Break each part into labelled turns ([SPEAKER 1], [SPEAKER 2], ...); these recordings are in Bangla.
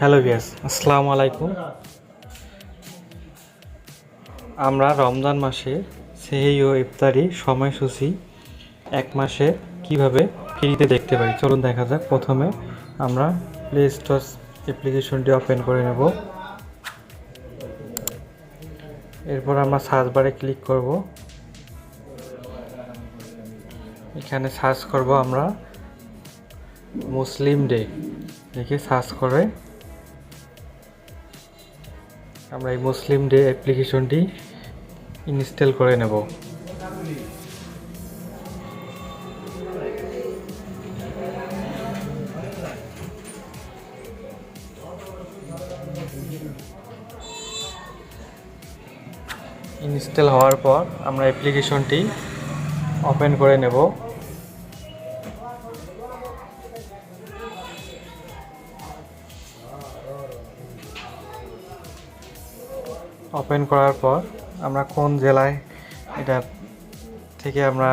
[SPEAKER 1] হ্যালো ভিয়াস আসসালামু আলাইকুম। আমরা রমজান মাসে সেহেই ও ইফতারি সময়সূচি এক মাসে কীভাবে ফ্রিতে দেখতে পারি? চলুন দেখা যাক। প্রথমে আমরা প্লে স্টোর অ্যাপ্লিকেশনটি ওপেন করে নেব। এরপর আমরা সার্চ বারে ক্লিক করব। এখানে সার্চ করব আমরা মুসলিম ডে লিখে সার্চ করে আমরা এই মুসলিম ডে অ্যাপ্লিকেশনটি ইনস্টল করে নেব। ইনস্টল হওয়ার পর আমরা অ্যাপ্লিকেশনটি ওপেন করে নেব। ওপেন করার পর আমরা কোন জেলায় এটা থেকে আমরা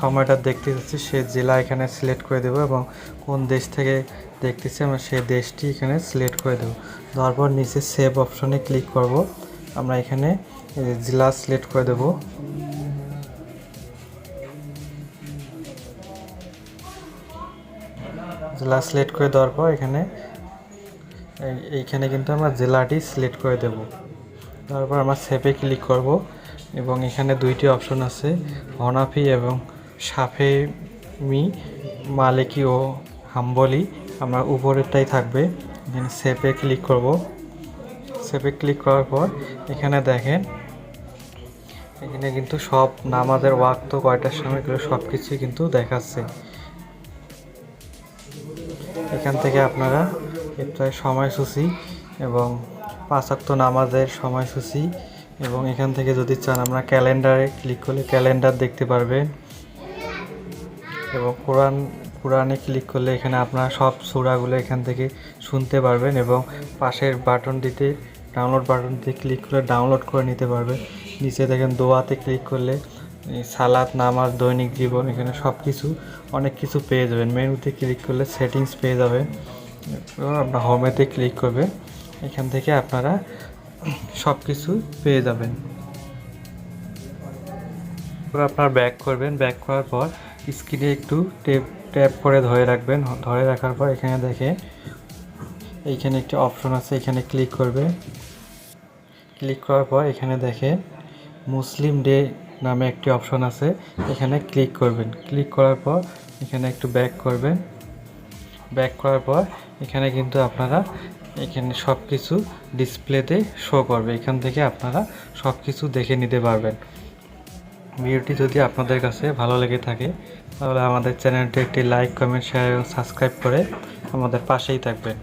[SPEAKER 1] সময়টা দেখতে চাচ্ছি সে জেলা এখানে সিলেক্ট করে দেবো এবং কোন দেশ থেকে দেখতেছি আমরা সেই দেশটি এখানে সিলেক্ট করে দেবো। দেওয়ার পর নিচে সেভ অপশনে ক্লিক করব। আমরা এখানে জেলা সিলেক্ট করে দেবো। জেলা সিলেক্ট করে দেওয়ার পর এখানে এইখানে কিন্তু আমরা জেলাটি সিলেক্ট করে দেব। তারপর আমরা সেপে ক্লিক করব এবং এখানে দুইটি অপশন আছে, হনাফি এবং সাফেমি মালিকি ও হাম্বলি। আমরা উপরেরটাই থাকবে, এখানে সেভে ক্লিক করব। সেপে ক্লিক করার পর এখানে দেখেন, এখানে কিন্তু সব নামাজের ওয়াক্ত কয়টার সময় এগুলো সব কিছুই কিন্তু দেখাচ্ছে। এখান থেকে আপনারা ইফতারের সময়সূচি এবং পাঁচাক্ত নামাজের সময়সূচি এবং এখান থেকে যদি চান আমরা ক্যালেন্ডারে ক্লিক করলে ক্যালেন্ডার দেখতে পারবেন এবং কোরআন, কোরআনে ক্লিক করলে এখানে আপনারা সব সুরাগুলো এখান থেকে শুনতে পারবেন এবং পাশের বাটনটিতে ডাউনলোড বাটনটিতে ক্লিক করলে ডাউনলোড করে নিতে পারবেন। নিচে দেখেন দোয়াতে ক্লিক করলে সালাদ নামাজ, দৈনিক জীবন এখানে সব কিছু অনেক কিছু পেয়ে যাবেন। মেনুতে ক্লিক করলে সেটিংস পেয়ে যাবেন। আপনার হোমেতে ক্লিক করবেন এখান থেকে আপনারা সব কিছু পেয়ে যাবেন। আপনার ব্যাক করবেন। ব্যাক করার পর স্ক্রিনে একটু টেপ ট্যাপ করে ধরে রাখবেন। ধরে রাখার পর এখানে দেখে এইখানে একটি অপশন আছে, এখানে ক্লিক করবে। ক্লিক করার পর এখানে দেখে মুসলিম ডে নামে একটি অপশন আছে, এখানে ক্লিক করবেন। ক্লিক করার পর এখানে একটু ব্যাক করবেন। ব্যাক করার পর এখানে কিন্তু আপনারা এখানে সব কিছু ডিসপ্লেতে শো করবে। এখান থেকে আপনারা সব কিছু দেখে নিতে পারবেন। ভিডিওটি যদি আপনাদের কাছে ভালো লেগে থাকে, তাহলে আমাদের চ্যানেলটি একটি লাইক কমেন্ট শেয়ার এবং সাবস্ক্রাইব করে আমাদের পাশেই থাকবেন।